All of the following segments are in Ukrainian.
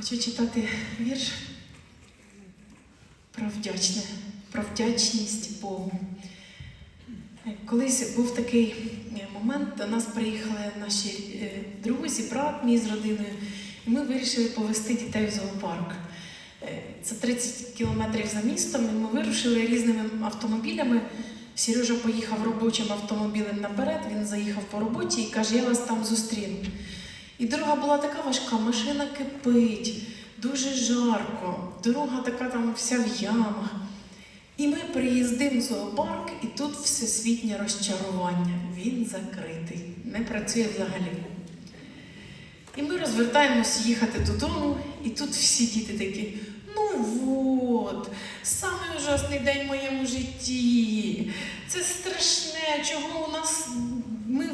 Хочу читати вірш про вдячне, про вдячність Богу. Колись був такий е, момент, до нас приїхали наші е, друзі, брат мій з родиною, і ми вирішили повезти дітей в зоопарк. Е, Це 30 кілометрів за містом, і ми вирушили різними автомобілями. Сережа поїхав робочим автомобілем наперед, він заїхав по роботі і каже, я вас там зустріну. І дорога була така важка, машина кипить, дуже жарко, дорога така там вся в ямах. І ми приїздимо в зоопарк, і тут всесвітнє розчарування. Він закритий, не працює взагалі. І ми розвертаємось їхати додому, і тут всі діти такі: ну от, самий ужасний день в моєму житті. Це страшне, чого у нас ми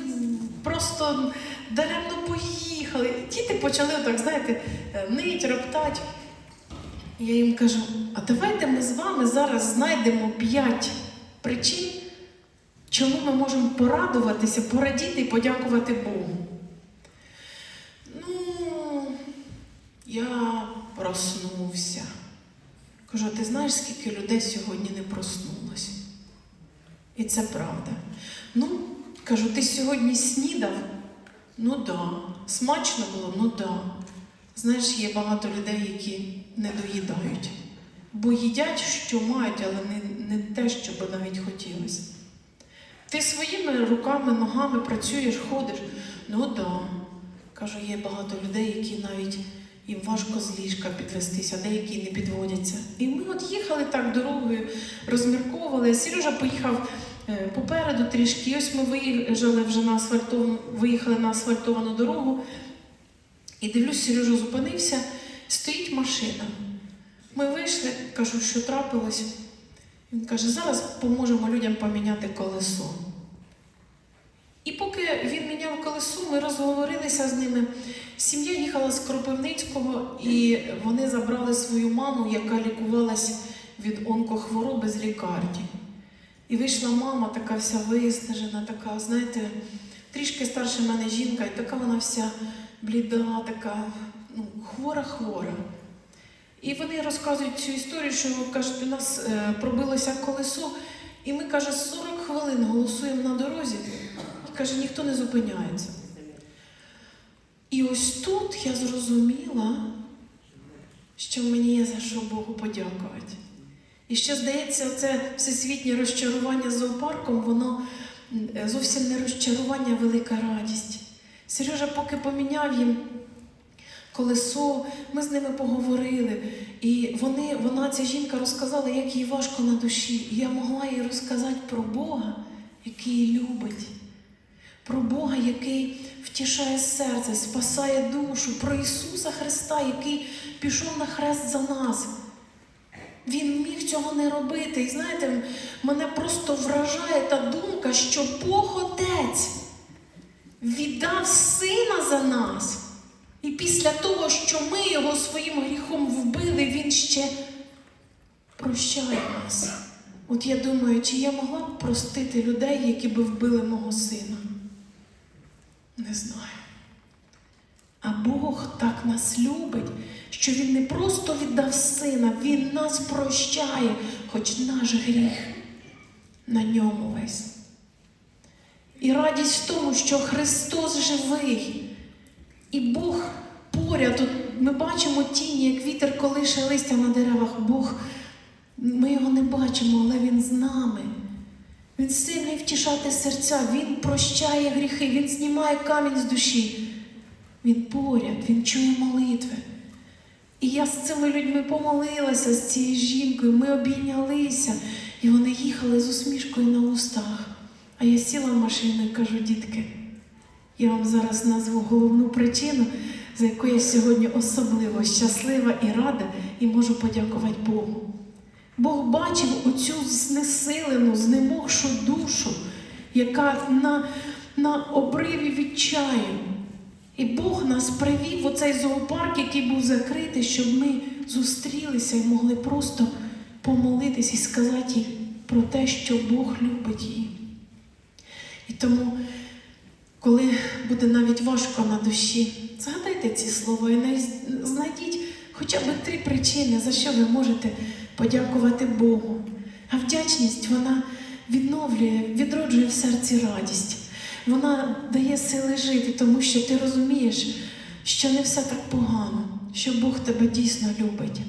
просто даремно поїхали. Діти почали так, знаєте, е, нить, роптать. І Я їм кажу: а давайте ми з вами зараз знайдемо п'ять причин, чому ми можемо порадуватися, порадіти і подякувати Богу. Ну, я проснувся. Кажу, ти знаєш, скільки людей сьогодні не проснулося? І це правда. Ну, кажу, ти сьогодні снідав? Ну да. Смачно було? Ну да. Знаєш, є багато людей, які не доїдають, бо їдять, що мають, але не, не те, що би навіть хотілося. Ти своїми руками, ногами працюєш, ходиш. Ну да. Кажу, є багато людей, які навіть їм важко з ліжка підвестися, деякі не підводяться. І ми от їхали так дорогою, розмірковували. Сережа поїхав попереду трішки. Ось ми виїжджали вже на асфальтовану, виїхали на асфальтовану дорогу. І дивлюсь, Сережа зупинився, стоїть машина. Ми вийшли, кажу, що трапилось. Він каже, зараз поможемо людям поміняти колесо. І поки він міняв колесо, ми розговорилися з ними. Сім'я їхала з Кропивницького, і вони забрали свою маму, яка лікувалась від онкохвороби з лікарні. І вийшла мама, така вся виснажена, така, знаєте, трішки старша мене жінка, і така вона вся бліда, така ну, хвора-хвора. І вони розказують цю історію, що кажуть, у нас е, пробилося колесо, і ми, каже, 40 хвилин голосуємо на дорозі, і каже, ніхто не зупиняється. І ось тут я зрозуміла, що мені є за що Богу подякувати. І ще здається, це всесвітнє розчарування зоопарком, воно е, зовсім не розчарування, а велика радість. Сережа поки поміняв їм колесо, ми з ними поговорили. І вони, вона, ця жінка, розказала, як їй важко на душі. І я могла їй розказати про Бога, який її любить, про Бога, який втішає серце, спасає душу, про Ісуса Христа, який пішов на хрест за нас. Цього не робити. І знаєте, мене просто вражає та думка, що Бог Отець віддав сина за нас. І після того, що ми його своїм гріхом вбили, він ще прощає нас. От я думаю, чи я могла б простити людей, які би вбили мого сина? Не знаю. А Бог так нас любить, що Він не просто віддав сина, Він нас прощає, хоч наш гріх на ньому весь. І радість в тому, що Христос живий. І Бог поряд, От ми бачимо тіні, як вітер колише листя на деревах. Бог, ми його не бачимо, але Він з нами. Він сильний втішати серця, Він прощає гріхи, Він знімає камінь з душі. Він поряд, Він чує молитви. І я з цими людьми помолилася з цією жінкою, ми обійнялися, і вони їхали з усмішкою на устах. А я сіла в машину і кажу, дітки, я вам зараз назву головну причину, за яку я сьогодні особливо щаслива і рада, і можу подякувати Богу. Бог бачив оцю знесилену, знемогшу душу, яка на, на обриві відчаю. І Бог нас привів в оцей зоопарк, який був закритий, щоб ми зустрілися і могли просто помолитись і сказати їй про те, що Бог любить її. І тому, коли буде навіть важко на душі, згадайте ці слова і знайдіть хоча б три причини, за що ви можете подякувати Богу. А вдячність вона відновлює, відроджує в серці радість. Вона дає сили жити, тому що ти розумієш, що не все так погано, що Бог тебе дійсно любить.